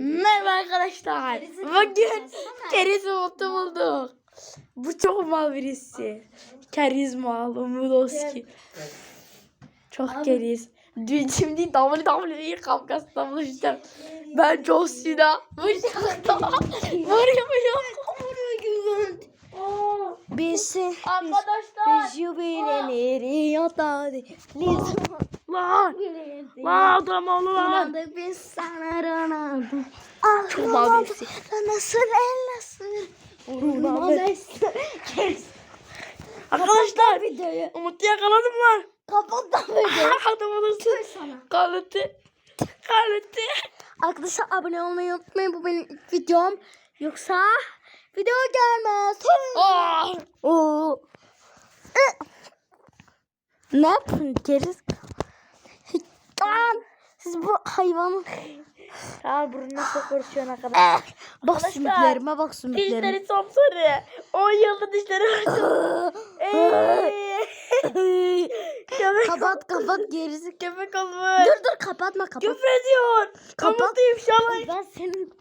Merhaba arkadaşlar. Bugün Kerizma'yı bulduk. Bu çok mal birisi. Kerizma Umudoski. Çok keriz. Dün şimdi WWE kavgasında buluştum. Ben John Cena. Bıçakta. Vuruyor. Biz Arkadaşlar. jubileleri yatadı. Lan. Lan adam oldu lan. Biz sana Ronaldo. Çok Ronaldo. birisi. Nasıl el nasıl? Ronaldo. Arkadaşlar. videoyu. Umut'u yakaladım lan. Kapat da videoyu. Adam olursun. sana. Kalıtı. Kalıtı. Arkadaşlar abone olmayı unutmayın. Bu benim ilk videom. Yoksa video gelmez. Oh. Oo. Ne yapın geriz? Lan siz bu hayvanı Tamam burnuna sokuyorsun arkadaşlar. Eh, bak Arkadaşlar, sümüklerime bak sümüklerime. Dişleri sapsarı. 10 yılda dişleri var. Eee. Köpek, kapat kapat gerisi. köpek olmuş. Dur dur kapatma kapat. Küfür ediyor. Kapat. Kapat ifşalayın. Ben senin